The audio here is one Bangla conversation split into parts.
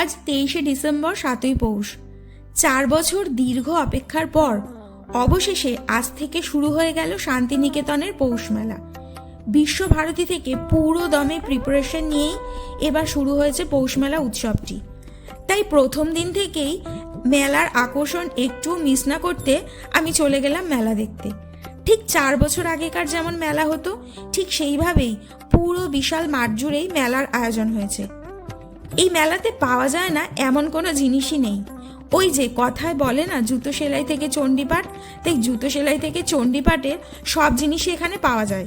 আজ তেইশে ডিসেম্বর সাতই পৌষ। চার বছর দীর্ঘ অপেক্ষার পর অবশেষে আজ থেকে শুরু হয়ে গেল শান্তিনিকেতনের পৌষ মেলা। বিশ্বভারতী থেকে পুরো দমে প্রিপারেশন নিয়েই এবার শুরু হয়েছে পৌষ মেলা উৎসবটি। তাই প্রথম দিন থেকেই মেলার আকর্ষণ একটু মিস না করতে আমি চলে গেলাম মেলা দেখতে। ঠিক চার বছর আগেকার যেমন মেলা হতো, ঠিক সেইভাবেই পুরো বিশাল মাঠ জুড়েই মেলার আয়োজন হয়েছে। এই মেলাতে পাওয়া যায় না এমন কোনো জিনিসই নেই। ওই যে কথায় বলে না, জুতো সেলাই থেকে চণ্ডীপাঠ, তাই জুতো সেলাই থেকে চণ্ডীপাঠের সব জিনিসই এখানে পাওয়া যায়।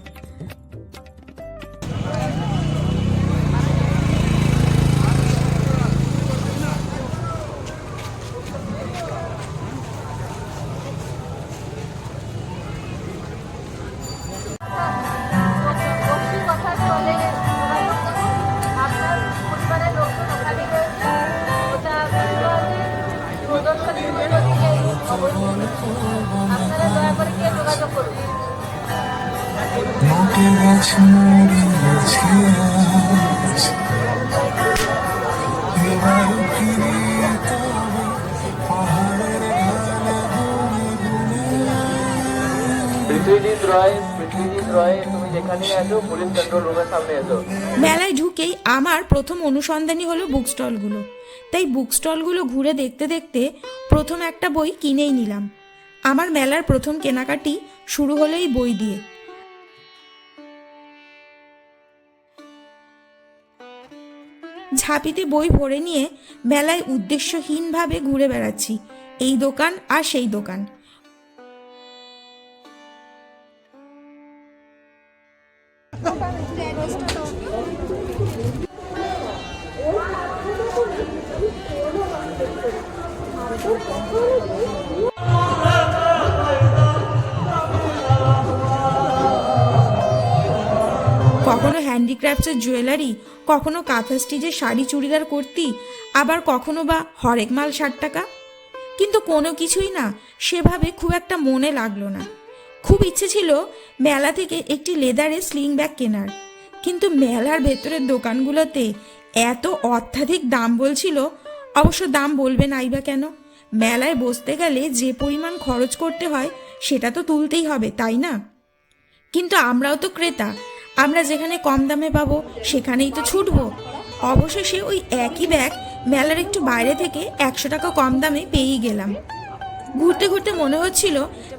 আপনারা দয়া করে কে যোগাযোগ করুন মেলায় ঢুকেই আমার প্রথম অনুসন্ধানই হলো বুক স্টলগুলো তাই বুক স্টলগুলো ঘুরে দেখতে দেখতে প্রথম একটা বই কিনেই নিলাম। আমার মেলার প্রথম কেনাকাটি শুরু হলো এই বই দিয়ে। ঝাঁপিতে বই ভরে নিয়ে মেলায় উদ্দেশ্যহীনভাবে ঘুরে বেড়াচ্ছি। এই দোকান আর সেই দোকান। কখনো হ্যান্ডিক্রাফটসের জুয়েলারি কখনো কাঁথা স্টিচের শাড়ি চুড়িদার করতি, আবার কখনো বা হরেক মাল ষাট টাকা? কিন্তু কোনো কিছুই না, সেভাবে খুব একটা মনে লাগল না। খুব ইচ্ছে ছিল মেলা থেকে একটি লেদারের স্লিং ব্যাগ কেনার। কিন্তু মেলার ভেতরের দোকানগুলোতে এত অত্যাধিক দাম বলছিল, অবশ্য দাম বলবে নাই বা কেন? মেলায় বসতে গেলে যে পরিমাণ খরচ করতে হয়, সেটা তো তুলতেই হবে, তাই না? কিন্তু আমরাও তো ক্রেতা, আমরা যেখানে কম দামে পাবো, সেখানেই তো ছুটব। অবশেষে ওই একই ব্যাগ মেলার একটু বাইরে থেকে একশো টাকা কম দামে পেয়েই গেলাম। ঘুরতে ঘুরতে মনে হচ্ছিল,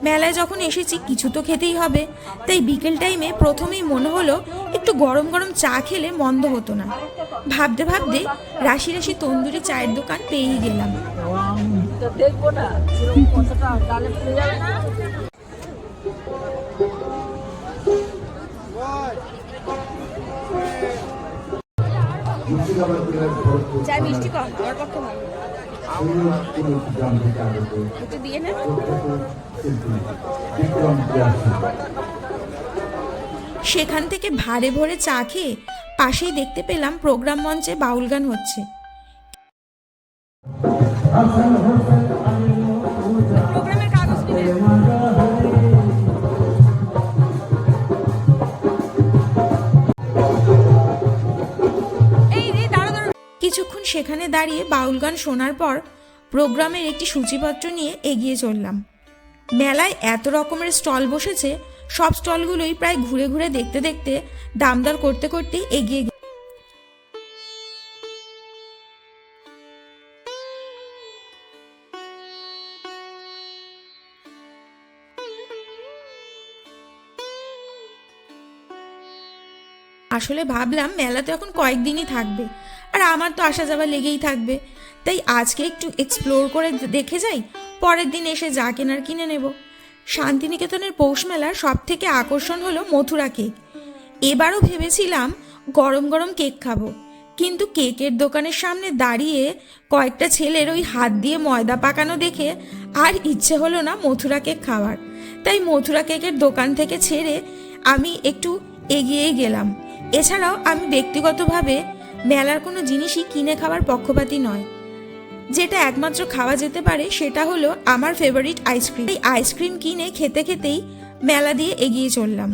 মেলায় যখন এসেছি কিছু তো খেতেই হবে। তাই বিকেল টাইমে প্রথমেই মনে হলো একটু গরম গরম চা খেলে মন্দ হতো না। ভাবতে ভাবতে রাশি রাশি তন্দুরি চায়ের দোকান পেয়েই গেলাম। চাই মিষ্টি কম, আমার পক্ষে ভালো। সেখান থেকে ভারে ভরে চা খেয়ে পাশেই দেখতে পেলাম প্রোগ্রাম মঞ্চে বাউল গান হচ্ছে। সেখানে দাঁড়িয়ে বাউল গান শোনার পর প্রোগ্রামের একটি সূচিপত্র নিয়ে এগিয়ে চললাম। মেলায় এত রকমের স্টল বসেছে, সব স্টলগুলোই প্রায় ঘুরে ঘুরে দেখতে দেখতে দামদার করতে করতে এগিয়ে আসলে ভাবলাম মেলা তো এখন কয়েকদিনই থাকবে, আর আমার তো আসা যাওয়া লেগেই থাকবে। তাই আজকে একটু এক্সপ্লোর করে দেখে যাই, পরের দিন এসে যা কেনার কিনে নেব। শান্তিনিকেতনের পৌষ মেলার সব থেকে আকর্ষণ হলো মথুরা কেক। এবারও ভেবেছিলাম গরম গরম কেক খাব, কিন্তু কেকের দোকানের সামনে দাঁড়িয়ে কয়েকটা ছেলের ওই হাত দিয়ে ময়দা পাকানো দেখে আর ইচ্ছে হলো না মথুরা কেক খাওয়ার। তাই মথুরা কেকের দোকান থেকে ছেড়ে আমি একটু এগিয়েই গেলাম। এছাড়াও আমি ব্যক্তিগতভাবে মেলার কোনো জিনিসই কিনে খাওয়ার পক্ষপাতি নয়। যেটা একমাত্র খাওয়া যেতে পারে সেটা হলো আমার ফেভারিট আইসক্রিম এই আইসক্রিম কিনে খেতে খেতেই মেলা দিয়ে এগিয়ে চললাম।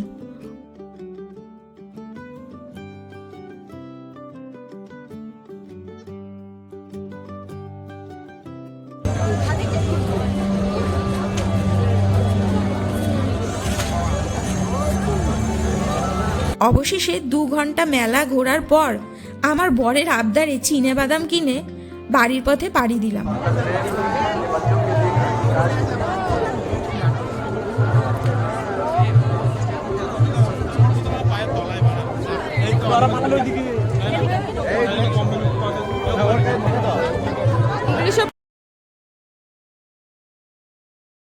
অবশেষে দু ঘণ্টা মেলা ঘোরার পর আমার বরের আবদারে চিনে বাদাম কিনে বাড়ির পথে পাড়ি দিলাম।